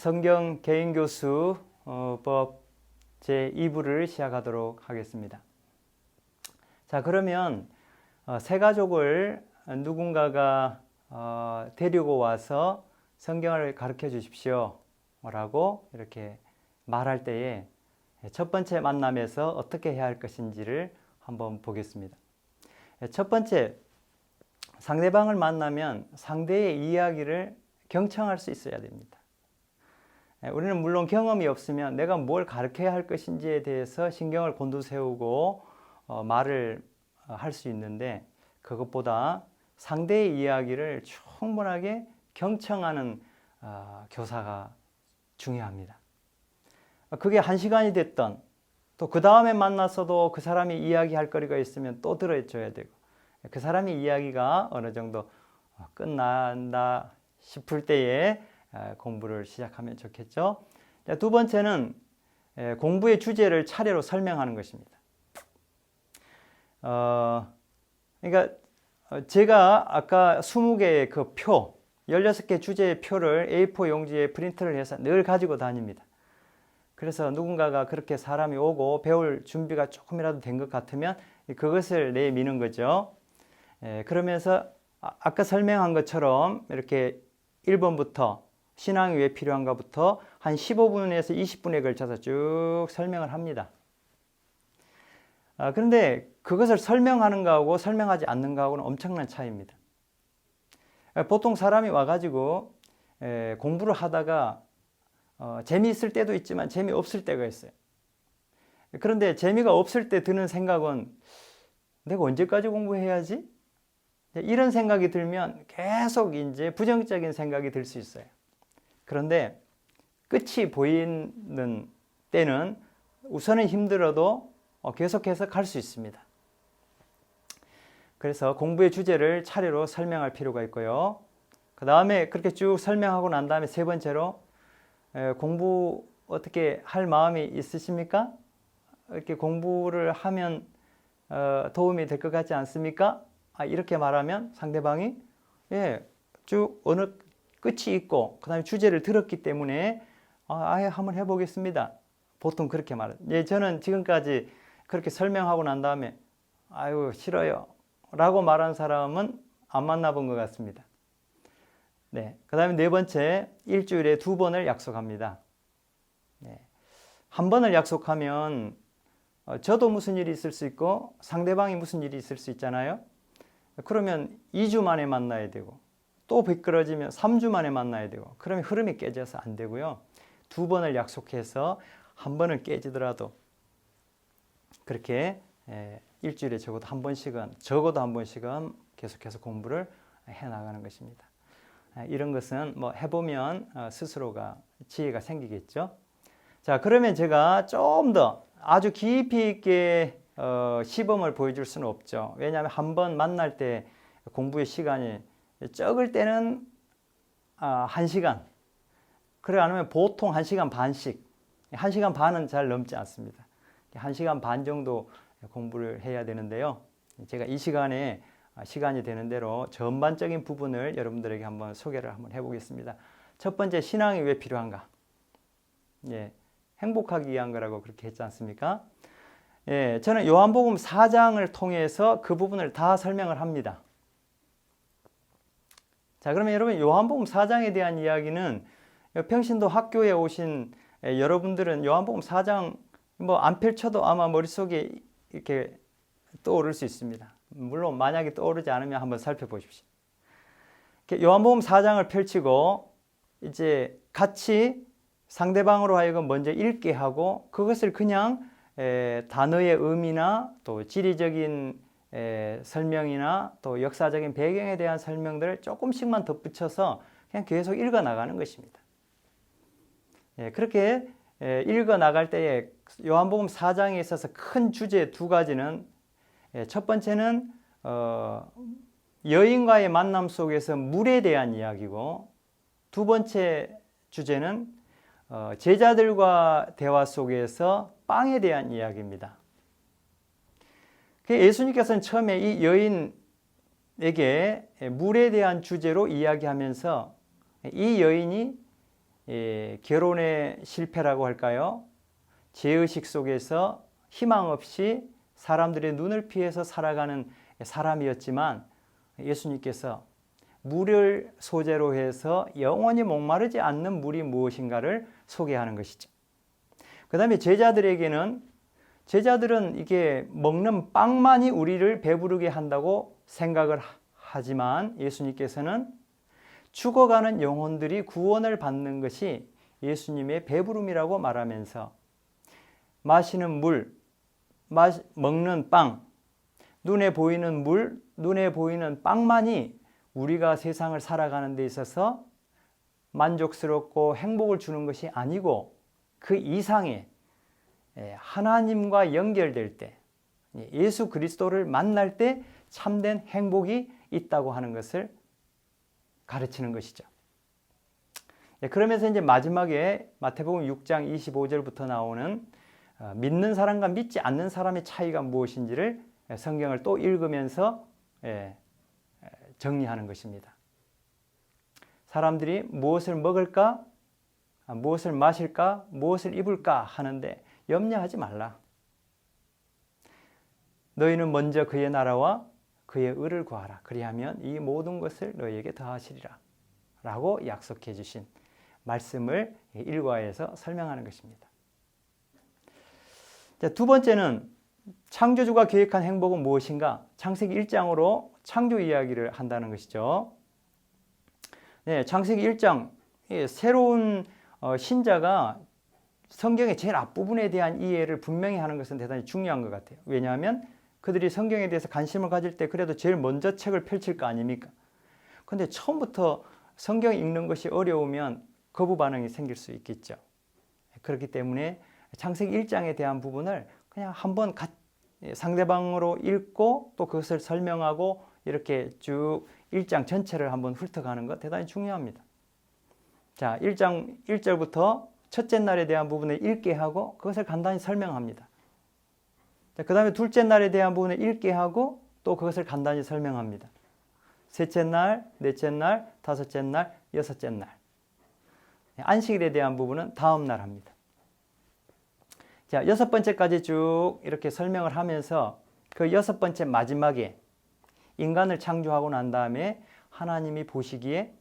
네, 성경 개인 교수 어, 법제 2부를 시작하도록 하겠습니다. 자, 그러면 어, 새 가족을 누군가가 어, 데리고 와서 성경을 가르쳐 주십시오. 라고 이렇게 말할 때에 첫 번째 만남에서 어떻게 해야 할 것인지를 한번 보겠습니다. 첫 번째, 상대방을 만나면 상대의 이야기를 경청할 수 있어야 됩니다. 예, 우리는 물론 경험이 없으면 내가 뭘 가르쳐야 할 것인지에 대해서 신경을 곤두세우고 어, 말을 할 수 있는데 그것보다 상대의 이야기를 충분하게 경청하는 어, 교사가 중요합니다. 그게 한 시간이 됐던 또 그 다음에 만났어도 그 사람이 이야기할 거리가 있으면 또 들어줘야 되고 그 사람의 이야기가 어느 정도 끝난다 싶을 때에 공부를 시작하면 좋겠죠. 두 번째는 공부의 주제를 차례로 설명하는 것입니다. 어, 그러니까 제가 아까 20개의 그 표, 16개 주제의 표를 A4 용지에 프린트를 해서 늘 가지고 다닙니다. 그래서 누군가가 그렇게 사람이 오고 배울 준비가 조금이라도 된 것 같으면 그것을 내미는 거죠. 예, 그러면서 아까 설명한 것처럼 이렇게 1번부터 신앙이 왜 필요한가부터 한 15분에서 20분에 걸쳐서 쭉 설명을 합니다. 아, 그런데 그것을 설명하는 거하고 설명하지 않는 거하고는 엄청난 차이입니다. 보통 사람이 와가지고 에, 공부를 하다가 어, 재미있을 때도 있지만 재미없을 때가 있어요. 그런데 재미가 없을 때 드는 생각은 내가 언제까지 공부해야지? 이런 생각이 들면 계속 이제 부정적인 생각이 들 수 있어요. 그런데 끝이 보이는 때는 우선은 힘들어도 어, 계속해서 갈 수 있습니다. 그래서 공부의 주제를 차례로 설명할 필요가 있고요. 그 다음에 그렇게 쭉 설명하고 난 다음에 세 번째로 공부 어떻게 할 마음이 있으십니까? 이렇게 공부를 하면 어, 도움이 될 것 같지 않습니까? 아, 이렇게 말하면 상대방이 예, 쭉 어느 끝이 있고 그다음에 주제를 들었기 때문에 아, 아예 한번 해보겠습니다. 보통 그렇게 말해요. 예, 저는 지금까지 그렇게 설명하고 난 다음에 아유 싫어요 라고 말한 사람은 안 만나본 것 같습니다. 네, 그 다음에 네 번째 일주일에 두 번을 약속합니다. 네, 한 번을 약속하면 어, 저도 무슨 일이 있을 수 있고 상대방이 무슨 일이 있을 수 있잖아요. 그러면 2주 만에 만나야 되고 또 미끄러지면 3주 만에 만나야 되고 그러면 흐름이 깨져서 안 되고요. 두 번을 약속해서 한 번을 깨지더라도 그렇게 일주일에 적어도 한 번씩은 적어도 한 번씩은 계속해서 공부를 해 나가는 것입니다. 이런 것은 뭐 해보면 어, 스스로가 지혜가 생기겠죠. 자 그러면 제가 좀 더 아주 깊이 있게 어, 시범을 보여줄 수는 없죠. 왜냐하면 한 번 만날 때 공부의 시간이 적을 때는 아, 1시간. 그래 않으면 보통 1시간 반씩. 1시간 반은 잘 넘지 않습니다. 1시간 반 정도 공부를 해야 되는데요. 제가 이 시간에 시간이 되는 대로 전반적인 부분을 여러분들에게 한번 소개를 한번 해보겠습니다. 첫 번째, 신앙이 왜 필요한가? 예, 행복하기 위한 거라고 그렇게 했지 않습니까? 예, 저는 요한복음 4장을 통해서 그 부분을 다 설명을 합니다. 자, 그러면 여러분 요한복음 4장에 대한 이야기는 평신도 학교에 오신 여러분들은 요한복음 4장 뭐 안 펼쳐도 아마 머릿속에 이렇게 떠오를 수 있습니다. 물론 만약에 떠오르지 않으면 한번 살펴보십시오. 요한복음 4장을 펼치고 이제 같이 상대방으로 하여금 먼저 읽게 하고 그것을 그냥 단어의 의미나 또 지리적인 에, 설명이나 또 역사적인 배경에 대한 설명들을 조금씩만 덧붙여서 그냥 계속 읽어 나가는 것입니다. 예, 그렇게 에, 읽어 나갈 때에 요한복음 4장에 있어서 큰 주제 두 가지는 예, 첫 번째는 어, 여인과의 만남 속에서 물에 대한 이야기고 두 번째 주제는 어, 제자들과 대화 속에서 빵에 대한 이야기입니다. 그 예수님께서는 처음에 이 여인에게 물에 대한 주제로 이야기하면서 이 여인이 예, 결혼의 실패라고 할까요? 죄의식 속에서 희망 없이 사람들의 눈을 피해서 살아가는 사람이었지만 예수님께서 물을 소재로 해서 영원히 목마르지 않는 물이 무엇인가를 소개하는 것이죠. 그 다음에 제자들에게는 제자들은 이게 먹는 빵만이 우리를 배부르게 한다고 생각을 하지만 예수님께서는 죽어가는 영혼들이 구원을 받는 것이 예수님의 배부름이라고 말하면서 마시는 물, 마시, 먹는 빵, 눈에 보이는 물, 눈에 보이는 빵만이 우리가 세상을 살아가는 데 있어서 만족스럽고 행복을 주는 것이 아니고 그 이상의 예, 하나님과 연결될 때 예, 예수 그리스도를 만날 때 참된 행복이 있다고 하는 것을 가르치는 것이죠. 예, 그러면서 이제 마지막에 마태복음 6장 25절부터 나오는 어, 믿는 사람과 믿지 않는 사람의 차이가 무엇인지를 성경을 또 읽으면서 정리하는 것입니다. 사람들이 무엇을 먹을까, 아, 무엇을 마실까, 무엇을 입을까 하는데 염려하지 말라. 너희는 먼저 그의 나라와 그의 의를 구하라. 그리하면 이 모든 것을 너희에게 더하시리라. 라고 약속해 주신 말씀을 일과에서 설명하는 것입니다. 두 번째는 창조주가 계획한 행복은 무엇인가? 창세기 1장으로 창조 이야기를 한다는 것이죠. 네, 창세기 1장 새로운 어, 신자가 성경의 제일 앞부분에 대한 이해를 분명히 하는 것은 대단히 중요한 것 같아요. 왜냐하면 그들이 성경에 대해서 관심을 가질 때 그래도 제일 먼저 책을 펼칠 거 아닙니까? 근데 처음부터 성경 읽는 것이 어려우면 거부 반응이 생길 수 있겠죠. 그렇기 때문에 창세기 1장에 대한 부분을 그냥 한번 상대방으로 읽고 또 그것을 설명하고 이렇게 쭉 1장 전체를 한번 훑어가는 것 대단히 중요합니다. 자, 1장 1절부터 첫째 날에 대한 부분을 읽게 하고 그것을 간단히 설명합니다. 그 다음에 둘째 날에 대한 부분을 읽게 하고 또 그것을 간단히 설명합니다. 셋째 날, 넷째 날, 다섯째 날, 여섯째 날. 안식일에 대한 부분은 다음 날 합니다. 자, 여섯 번째까지 쭉 이렇게 설명을 하면서 그 여섯 번째 마지막에 인간을 창조하고 난 다음에 하나님이 보시기에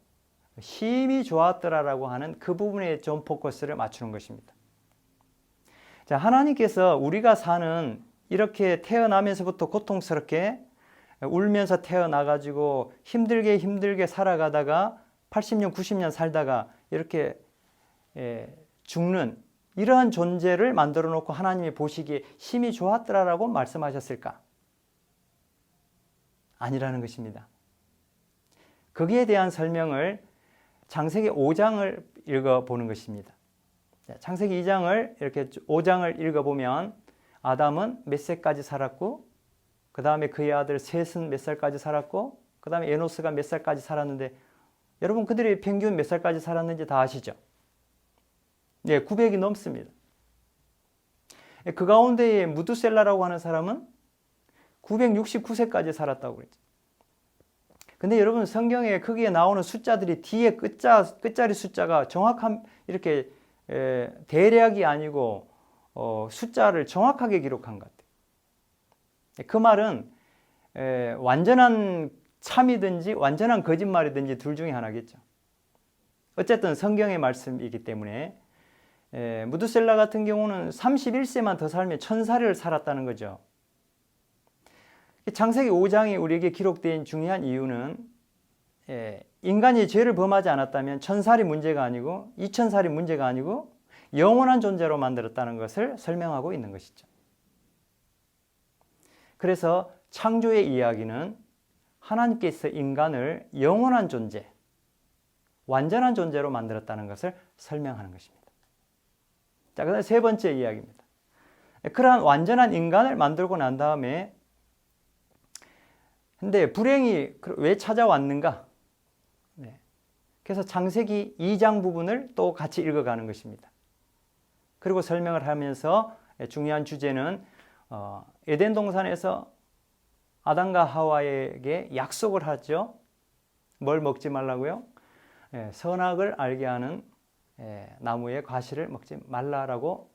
힘이 좋았더라라고 하는 그 부분에 좀 포커스를 맞추는 것입니다. 자, 하나님께서 우리가 사는 이렇게 태어나면서부터 고통스럽게 울면서 태어나가지고 힘들게 힘들게 살아가다가 80년, 90년 살다가 이렇게 예, 죽는 이러한 존재를 만들어 놓고 하나님이 보시기에 힘이 좋았더라라고 말씀하셨을까? 아니라는 것입니다. 거기에 대한 설명을 창세기 5장을 읽어보는 것입니다. 창세기 2장을 이렇게 5장을 읽어보면 아담은 몇 세까지 살았고 그 다음에 그의 아들 셋은 몇 살까지 살았고 그 다음에 에노스가 몇 살까지 살았는데 여러분 그들이 평균 몇 살까지 살았는지 다 아시죠? 네, 900이 넘습니다. 그 가운데에 무두셀라라고 하는 사람은 969세까지 살았다고 그랬죠. 근데 여러분 성경에 거기에 나오는 숫자들이 뒤에 끝자, 끝자리 숫자가 정확한 이렇게 에, 대략이 아니고 어, 숫자를 정확하게 기록한 것 같아요. 그 말은 에, 완전한 참이든지 완전한 거짓말이든지 둘 중에 하나겠죠. 어쨌든 성경의 말씀이기 때문에 에, 무드셀라 같은 경우는 31세만 더 살면 천사를 살았다는 거죠. 창세기 5장이 우리에게 기록된 중요한 이유는 예, 인간이 죄를 범하지 않았다면 천살이 문제가 아니고 이천살이 문제가 아니고 영원한 존재로 만들었다는 것을 설명하고 있는 것이죠. 그래서 창조의 이야기는 하나님께서 인간을 영원한 존재, 완전한 존재로 만들었다는 것을 설명하는 것입니다. 자, 그 다음 세 번째 이야기입니다. 그러한 완전한 인간을 만들고 난 다음에 근데 불행이 왜 찾아왔는가? 네. 그래서 창세기 2장 부분을 또 같이 읽어가는 것입니다. 그리고 설명을 하면서 중요한 주제는 어, 에덴 동산에서 아담과 하와에게 약속을 하죠. 뭘 먹지 말라고요? 예, 선악을 알게 하는 예, 나무의 과실을 먹지 말라라고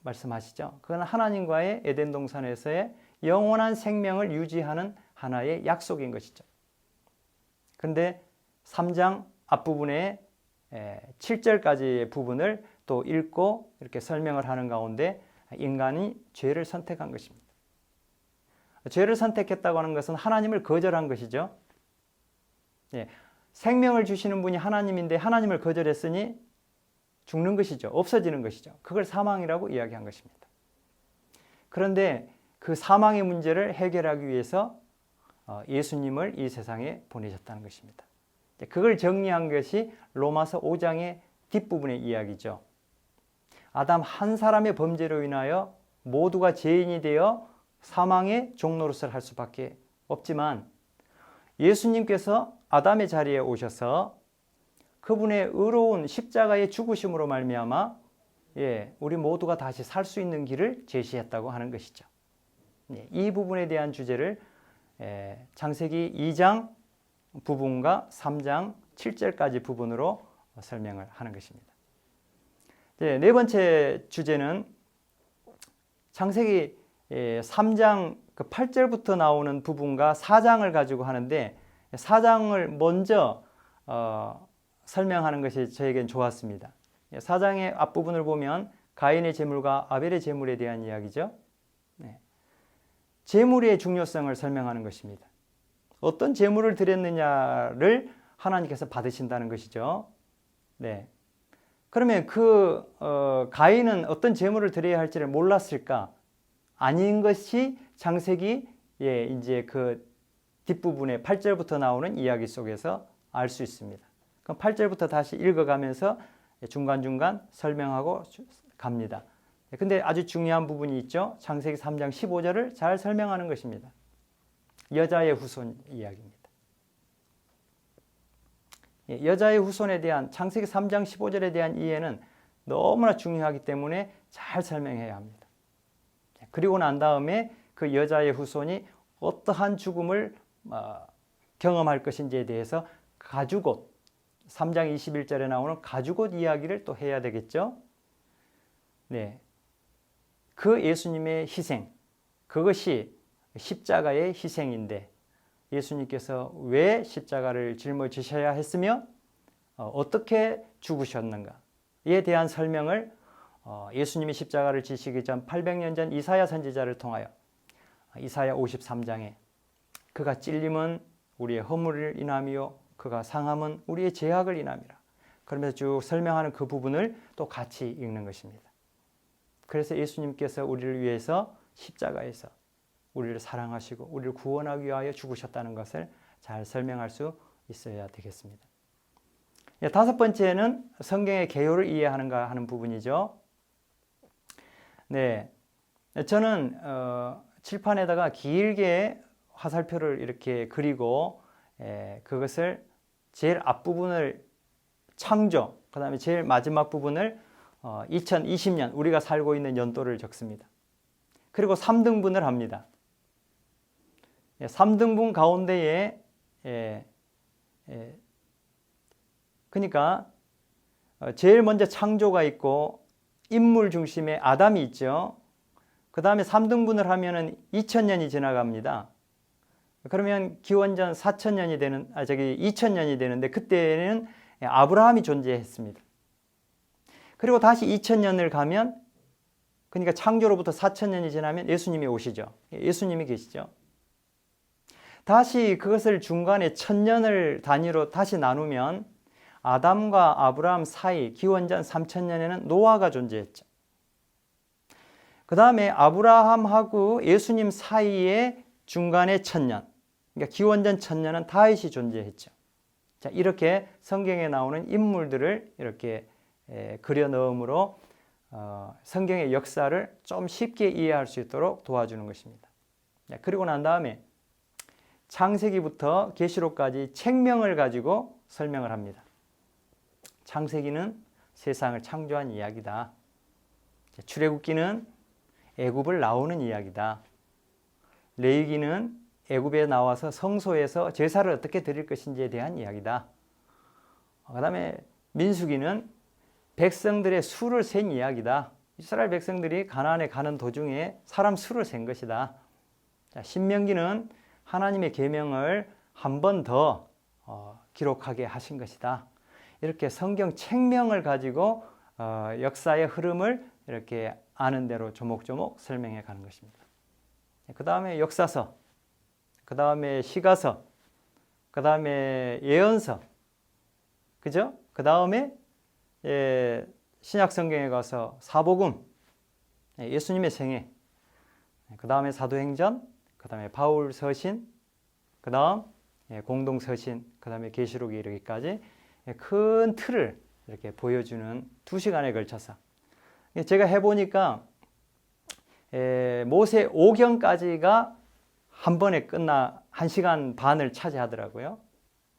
말씀하시죠. 그건 하나님과의 에덴 동산에서의 영원한 생명을 유지하는 하나의 약속인 것이죠. 그런데 3장 앞부분에 7절까지의 부분을 또 읽고 이렇게 설명을 하는 가운데 인간이 죄를 선택한 것입니다. 죄를 선택했다고 하는 것은 하나님을 거절한 것이죠. 예, 생명을 주시는 분이 하나님인데 하나님을 거절했으니 죽는 것이죠. 없어지는 것이죠. 그걸 사망이라고 이야기한 것입니다. 그런데 그 사망의 문제를 해결하기 위해서 어, 예수님을 이 세상에 보내셨다는 것입니다. 그걸 정리한 것이 로마서 5장의 뒷부분의 이야기죠. 아담 한 사람의 범죄로 인하여 모두가 죄인이 되어 사망의 종노릇을 할 수밖에 없지만 예수님께서 아담의 자리에 오셔서 그분의 의로운 십자가의 죽으심으로 말미암아 예, 우리 모두가 다시 살 수 있는 길을 제시했다고 하는 것이죠. 예, 이 부분에 대한 주제를 예, 창세기 2장 부분과 3장 7절까지 부분으로 설명을 하는 것입니다. 네, 네 번째 주제는 창세기 3장 예, 그 8절부터 나오는 부분과 4장을 가지고 하는데 4장을 먼저 어, 설명하는 것이 저에겐 좋았습니다. 4장의 예, 앞부분을 보면 가인의 제물과 아벨의 제물에 대한 이야기죠. 네. 제물의 중요성을 설명하는 것입니다. 어떤 제물을 드렸느냐를 하나님께서 받으신다는 것이죠. 네. 그러면 그 어, 가인은 어떤 제물을 드려야 할지를 몰랐을까? 아닌 것이 장세기 예, 이제 그 뒷부분에 8절부터 나오는 이야기 속에서 알 수 있습니다. 그럼 8절부터 다시 읽어가면서 중간중간 설명하고 갑니다. 근데 아주 중요한 부분이 있죠. 창세기 3장 15절을 잘 설명하는 것입니다. 여자의 후손 이야기입니다. 예, 여자의 후손에 대한 창세기 3장 15절에 대한 이해는 너무나 중요하기 때문에 잘 설명해야 합니다. 예, 그리고 난 다음에 그 여자의 후손이 어떠한 죽음을 어, 경험할 것인지에 대해서 가죽옷 3장 21절에 나오는 가죽옷 이야기를 또 해야 되겠죠. 네. 그 예수님의 희생 그것이 십자가의 희생인데 예수님께서 왜 십자가를 짊어지셔야 했으며 어, 떻게 죽으셨는가에 대한 설명을 어, 예수님이 십자가를 지시기 전 800년 전 이사야 선지자를 통하여 이사야 53장에 그가 찔림은 우리의 허물을 인함이요 그가 상함은 우리의 죄악을 인함이라. 그러면서 쭉 설명하는 그 부분을 또 같이 읽는 것입니다. 그래서 예수님께서 우리를 위해서 십자가에서 우리를 사랑하시고 우리를 구원하기 위하여 죽으셨다는 것을 잘 설명할 수 있어야 되겠습니다. 예, 다섯 번째는 성경의 개요를 이해하는가 하는 부분이죠. 네, 저는 어, 칠판에다가 길게 화살표를 이렇게 그리고 에, 그것을 제일 앞부분을 창조, 그 다음에 제일 마지막 부분을 어, 2020년 우리가 살고 있는 연도를 적습니다. 그리고 3등분을 합니다. 3등분 예, 가운데에 예, 예, 그러니까 어, 제일 먼저 창조가 있고 인물 중심의 아담이 있죠. 그 다음에 3등분을 하면은 2000년이 지나갑니다. 그러면 기원전 4000년이 되는, 아, 저기 2000년이 되는데 그때는 아브라함이 존재했습니다. 그리고 다시 2000년을 가면 그러니까 창조로부터 4000년이 지나면 예수님이 오시죠. 예수님이 계시죠. 다시 그것을 중간에 천년을 단위로 다시 나누면 아담과 아브라함 사이 기원전 3000년에는 노아가 존재했죠. 그 다음에 아브라함하고 예수님 사이에 중간에 천년, 그러니까 기원전 천년은 다윗이 존재했죠. 자, 이렇게 성경에 나오는 인물들을 이렇게 에, 그려 넣음으로 어, 성경의 역사를 좀 쉽게 이해할 수 있도록 도와주는 것입니다. 자, 그리고 난 다음에 창세기부터 계시록까지 책명을 가지고 설명을 합니다. 창세기는 세상을 창조한 이야기다. 출애굽기는 애굽을 나오는 이야기다. 레위기는 애굽에 나와서 성소에서 제사를 어떻게 드릴 것인지에 대한 이야기다. 그다음에 민수기는 백성들의 수를 센 이야기다. 이스라엘 백성들이 가나안에 가는 도중에 사람 수를 센 것이다. 자, 신명기는 하나님의 계명을 한 번더 어, 기록하게 하신 것이다. 이렇게 성경 책명을 가지고 어, 역사의 흐름을 이렇게 아는 대로 조목조목 설명해 가는 것입니다. 그 다음에 역사서, 그 다음에 시가서, 그 다음에 예언서, 그죠? 그 다음에 예, 신약 성경에 가서 사복음, 예, 예수님의 생애, 그 다음에 사도행전, 그 다음에 바울 서신, 그 다음 예, 공동 서신, 그 다음에 계시록에 이르기까지 예, 큰 틀을 이렇게 보여주는 두 시간에 걸쳐서 예, 제가 해보니까 에, 모세 5경까지가 한 번에 끝나 한 시간 반을 차지하더라고요.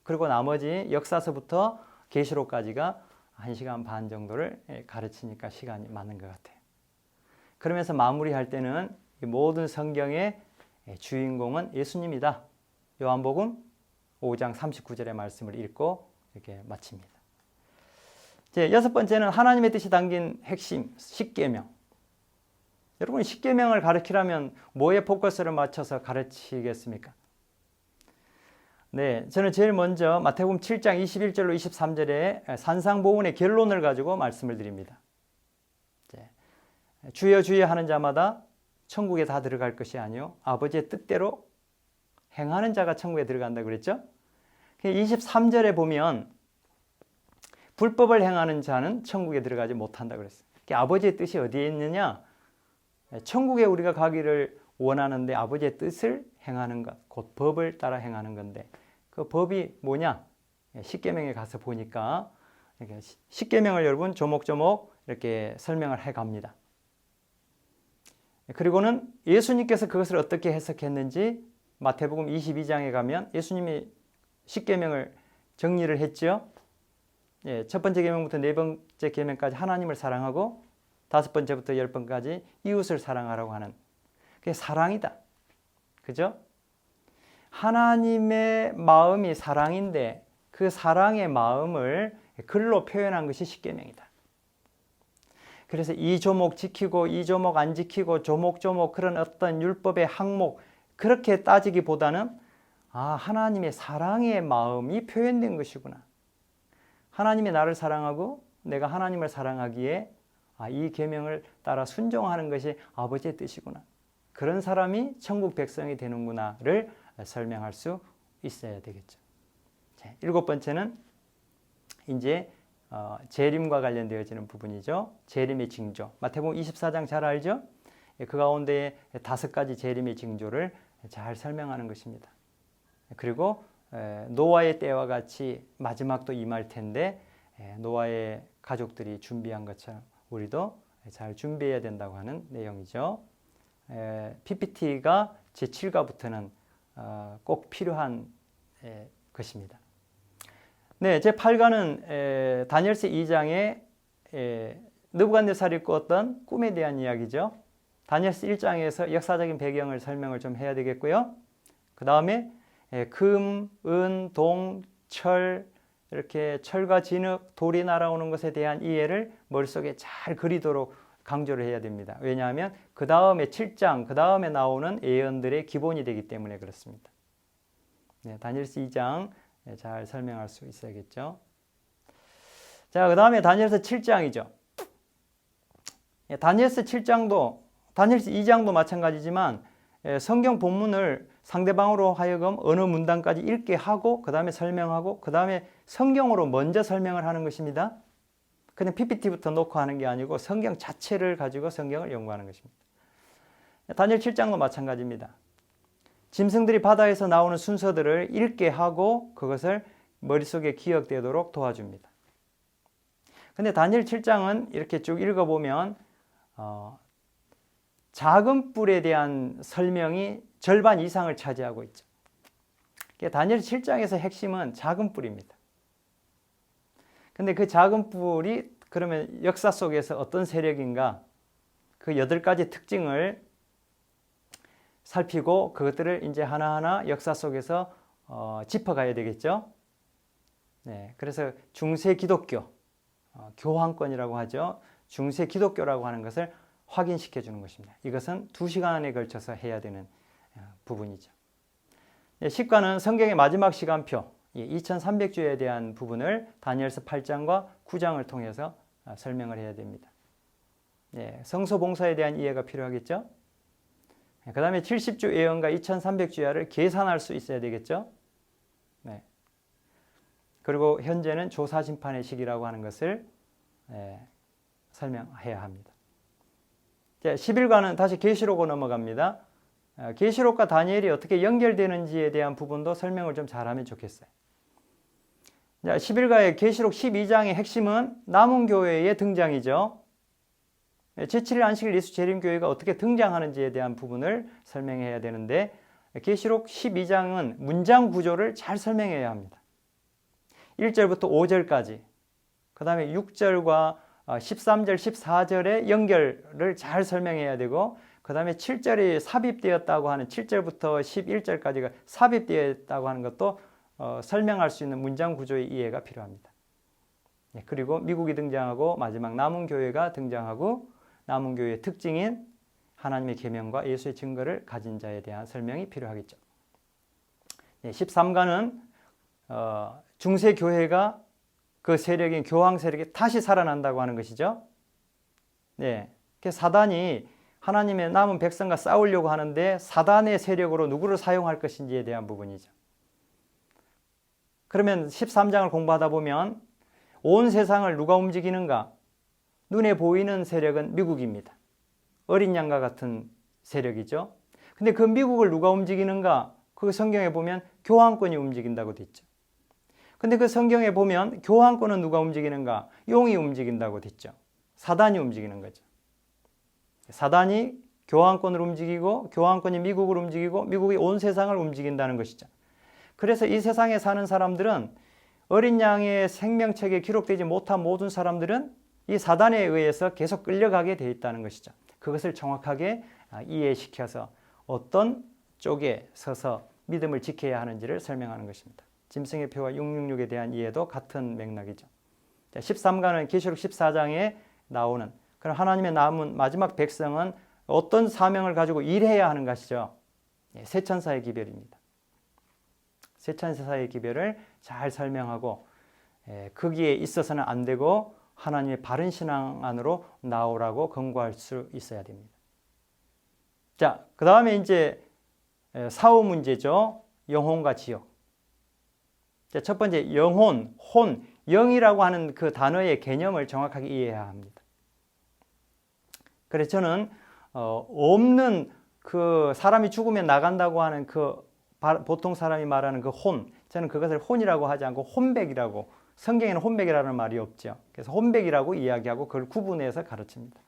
그리고 나머지 역사서부터 계시록까지가 한 시간 반 정도를 예, 가르치니까 시간이 맞는 것 같아요. 그러면서 마무리할 때는 이 모든 성경의 예, 주인공은 예수님이다. 요한복음 5장 39절의 말씀을 읽고 이렇게 마칩니다. 이제 여섯 번째는 하나님의 뜻이 담긴 핵심 십계명. 여러분 십계명을 가르치려면 뭐에 포커스를 맞춰서 가르치겠습니까? 네, 저는 제일 먼저 마태복음 7장 21절로 23절에 산상보훈의 결론을 가지고 말씀을 드립니다. 주여 주여 하는 자마다 천국에 다 들어갈 것이 아니요 아버지의 뜻대로 행하는 자가 천국에 들어간다 그랬죠? 23절에 보면 불법을 행하는 자는 천국에 들어가지 못한다 그랬어요. 아버지의 뜻이 어디에 있느냐? 천국에 우리가 가기를 원하는데 아버지의 뜻을 행하는 것, 곧 법을 따라 행하는 건데 그 법이 뭐냐? 십계명에 가서 보니까 십계명을 여러분 조목조목 이렇게 설명을 해 갑니다. 그리고는 예수님께서 그것을 어떻게 해석했는지 마태복음 22장에 가면 예수님이 십계명을 정리를 했죠. 예, 첫 번째 계명부터 네 번째 계명까지 하나님을 사랑하고 다섯 번째부터 열 번까지 이웃을 사랑하라고 하는 그게 사랑이다. 그죠? 하나님의 마음이 사랑인데 그 사랑의 마음을 글로 표현한 것이 십계명이다. 그래서 이 조목 지키고 이 조목 안 지키고 조목조목 그런 어떤 율법의 항목 그렇게 따지기보다는 아 하나님의 사랑의 마음이 표현된 것이구나. 하나님이 나를 사랑하고 내가 하나님을 사랑하기에 아, 이 계명을 따라 순종하는 것이 아버지의 뜻이구나. 그런 사람이 천국 백성이 되는구나를 설명할 수 있어야 되겠죠. 자, 일곱 번째는 이제 어, 재림과 관련되어지는 부분이죠. 재림의 징조. 마태복음 24장 잘 알죠? 예, 그 가운데 다섯 가지 재림의 징조를 잘 설명하는 것입니다. 그리고 노아의 때와 같이 마지막도 임할 텐데 노아의 가족들이 준비한 것처럼 우리도 잘 준비해야 된다고 하는 내용이죠. PPT가 제7과부터는 어, 꼭 필요한 것입니다. 네, 제 8과는 다니엘서 2장에 느부갓네살이 꾸었던 꿈에 대한 이야기죠. 다니엘서 1장에서 역사적인 배경을 설명을 좀 해야 되겠고요. 그 다음에 금, 은, 동, 철 이렇게 철과 진흙, 돌이 날아오는 것에 대한 이해를 머릿속에 잘 그리도록 강조를 해야 됩니다. 왜냐하면 그 다음에 7장, 그 다음에 나오는 예언들의 기본이 되기 때문에 그렇습니다. 네, 다니엘서 2장 잘 설명할 수 있어야겠죠. 자, 그 다음에 다니엘서 7장이죠. 예, 다니엘서 7장도, 다니엘서 2장도 마찬가지지만 예, 성경 본문을 상대방으로 하여금 어느 문단까지 읽게 하고 그 다음에 설명하고 그 다음에 성경으로 먼저 설명을 하는 것입니다. 그냥 PPT부터 놓고 하는 게 아니고 성경 자체를 가지고 성경을 연구하는 것입니다. 다니엘 7장도 마찬가지입니다. 짐승들이 바다에서 나오는 순서들을 읽게 하고 그것을 머릿속에 기억되도록 도와줍니다. 근데 다니엘 7장은 이렇게 쭉 읽어보면 어, 작은 뿔에 대한 설명이 절반 이상을 차지하고 있죠. 다니엘 7장에서 핵심은 작은 뿔입니다. 근데 그 작은 뿔이 그러면 역사 속에서 어떤 세력인가 그 여덟 가지 특징을 살피고 그것들을 이제 하나하나 역사 속에서 어, 짚어가야 되겠죠. 네, 그래서 중세 기독교, 어, 교황권이라고 하죠. 중세 기독교라고 하는 것을 확인시켜 주는 것입니다. 이것은 두 시간에 걸쳐서 해야 되는 어, 부분이죠. 네, 시과는 성경의 마지막 시간표 2300주에 대한 부분을 다니엘서 8장과 9장을 통해서 어, 설명을 해야 됩니다. 네, 성소 봉사에 대한 이해가 필요하겠죠. 네, 그 다음에 70주 예언과 2300주야를 계산할 수 있어야 되겠죠. 네. 그리고 현재는 조사 심판의 시기라고 하는 것을 예, 설명해야 합니다. 자, 10일간은 다시 계시록으로 넘어갑니다. 어, 계시록과 다니엘이 어떻게 연결되는지에 대한 부분도 설명을 좀 잘하면 좋겠어요. 자, 11가의 계시록 12장의 핵심은 남은 교회의 등장이죠. 제7일 안식일 예수 재림 교회가 어떻게 등장하는지에 대한 부분을 설명해야 되는데 계시록 12장은 문장 구조를 잘 설명해야 합니다. 1절부터 5절까지 그 다음에 6절과 13절, 14절의 연결을 잘 설명해야 되고 그 다음에 7절이 삽입되었다고 하는 7절부터 11절까지가 삽입되었다고 하는 것도 어, 설명할 수 있는 문장 구조의 이해가 필요합니다. 네, 그리고 미국이 등장하고 마지막 남은 교회가 등장하고 남은 교회의 특징인 하나님의 계명과 예수의 증거를 가진 자에 대한 설명이 필요하겠죠. 네, 13가는 어, 중세 교회가 그 세력인 교황 세력이 다시 살아난다고 하는 것이죠. 네. 사단이 하나님의 남은 백성과 싸우려고 하는데 사단의 세력으로 누구를 사용할 것인지에 대한 부분이죠. 그러면 13장을 공부하다 보면 온 세상을 누가 움직이는가? 눈에 보이는 세력은 미국입니다. 어린 양과 같은 세력이죠. 근데 그 미국을 누가 움직이는가? 그 성경에 보면 교황권이 움직인다고 돼 있죠. 근데 그 성경에 보면 교황권은 누가 움직이는가? 용이 움직인다고 됐죠. 사단이 움직이는 거죠. 사단이 교황권을 움직이고 교황권이 미국을 움직이고 미국이 온 세상을 움직인다는 것이죠. 그래서 이 세상에 사는 사람들은 어린 양의 생명책에 기록되지 못한 모든 사람들은 이 사단에 의해서 계속 끌려가게 돼 있다는 것이죠. 그것을 정확하게 아, 이해시켜서 어떤 쪽에 서서 믿음을 지켜야 하는지를 설명하는 것입니다. 짐승의 표와 666에 대한 이해도 같은 맥락이죠. 13가는 계시록 14장에 나오는 그럼 하나님의 남은 마지막 백성은 어떤 사명을 가지고 일해야 하는 것이죠. 예, 세천사의 기별입니다. 세천사의 기별을 잘 설명하고 예, 거기에 있어서는 안 되고 하나님의 바른 신앙 안으로 나오라고 권고할 수 있어야 됩니다. 자, 그 다음에 이제 예, 사후 문제죠. 영혼과 지옥. 첫 번째 영혼, 혼, 영이라고 하는 그 단어의 개념을 정확하게 이해해야 합니다. 그래서 저는 어, 없는 그 사람이 죽으면 나간다고 하는 그 보통 사람이 말하는 그 혼, 저는 그것을 혼이라고 하지 않고 혼백이라고 성경에는 혼백이라는 말이 없죠. 그래서 혼백이라고 이야기하고 그걸 구분해서 가르칩니다.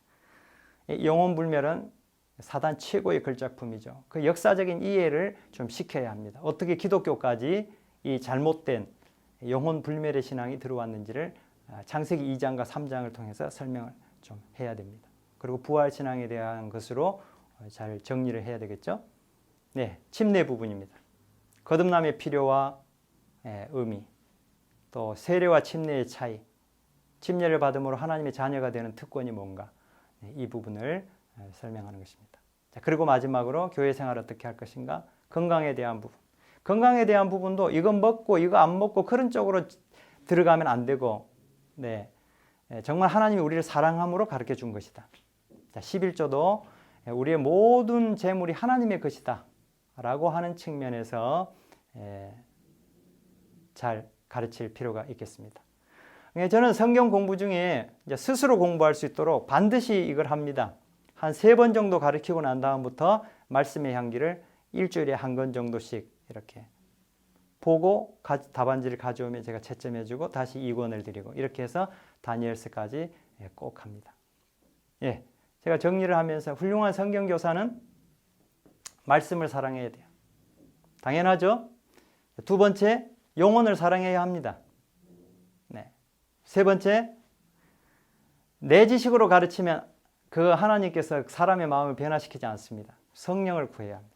영혼 불멸은 사단 최고의 걸작품이죠. 그 역사적인 이해를 좀 시켜야 합니다. 어떻게 기독교까지 이 잘못된 영혼 불멸의 신앙이 들어왔는지를 아, 창세기 2장과 3장을 통해서 설명을 좀 해야 됩니다. 그리고 부활 신앙에 대한 것으로 어, 잘 정리를 해야 되겠죠. 네, 침례 부분입니다. 거듭남의 필요와 예, 의미, 또 세례와 침례의 차이, 침례를 받음으로 하나님의 자녀가 되는 특권이 뭔가 네, 이 부분을 어, 설명하는 것입니다. 자, 그리고 마지막으로 교회 생활 어떻게 할 것인가, 건강에 대한 부분. 건강에 대한 부분도 이거 먹고 이거 안 먹고 그런 쪽으로 들어가면 안 되고 네. 예, 정말 하나님이 우리를 사랑함으로 가르쳐 준 것이다. 자, 11조도 우리의 모든 재물이 하나님의 것이다. 라고 하는 측면에서 예, 잘 가르칠 필요가 있겠습니다. 예, 저는 성경 공부 중에 스스로 공부할 수 있도록 반드시 이걸 합니다. 한 세 번 정도 가르치고 난 다음부터 말씀의 향기를 일주일에 한건 정도씩 이렇게 보고 답안지를 가져오면 제가 채점해주고 다시 2권을 드리고 이렇게 해서 다니엘스까지 예, 꼭 합니다. 예, 제가 정리를 하면서 훌륭한 성경 교사는 말씀을 사랑해야 돼요. 당연하죠. 두 번째 영혼을 사랑해야 합니다. 네. 세 번째 내 지식으로 가르치면 그 하나님께서 사람의 마음을 변화시키지 않습니다. 성령을 구해야 합니다.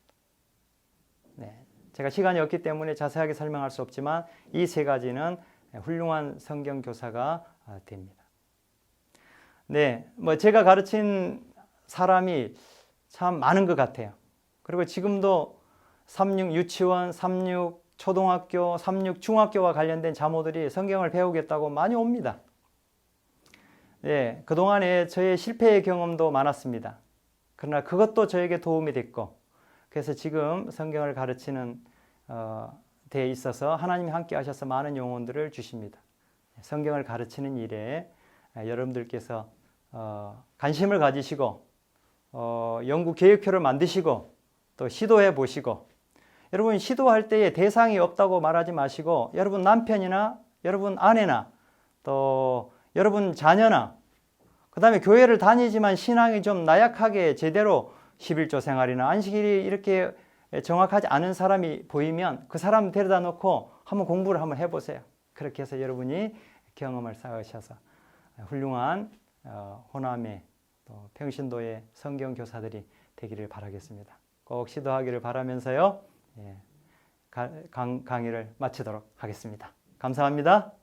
네. 제가 시간이 없기 때문에 자세하게 설명할 수 없지만 이 세 가지는 훌륭한 성경 교사가 아, 됩니다. 네, 뭐 제가 가르친 사람이 참 많은 것 같아요. 그리고 지금도 36 유치원, 36 초등학교, 36 중학교와 관련된 자모들이 성경을 배우겠다고 많이 옵니다. 네, 그동안에 저의 실패의 경험도 많았습니다. 그러나 그것도 저에게 도움이 됐고, 그래서 지금 성경을 가르치는 어, 데 있어서 하나님이 함께 하셔서 많은 영혼들을 주십니다. 성경을 가르치는 일에 여러분들께서 어, 관심을 가지시고 어, 연구 계획표를 만드시고 또 시도해 보시고 여러분 시도할 때에 대상이 없다고 말하지 마시고 여러분 남편이나 여러분 아내나 또 여러분 자녀나 그 다음에 교회를 다니지만 신앙이 좀 나약하게 제대로 11조 생활이나 안식일이 이렇게 정확하지 않은 사람이 보이면 그 사람 데려다 놓고 한번 공부를 한번 해보세요. 그렇게 해서 여러분이 경험을 쌓으셔서 훌륭한 어, 호남의 또 평신도의 성경 교사들이 되기를 바라겠습니다. 꼭 시도하기를 바라면서요. 예, 강, 강의를 마치도록 하겠습니다. 감사합니다.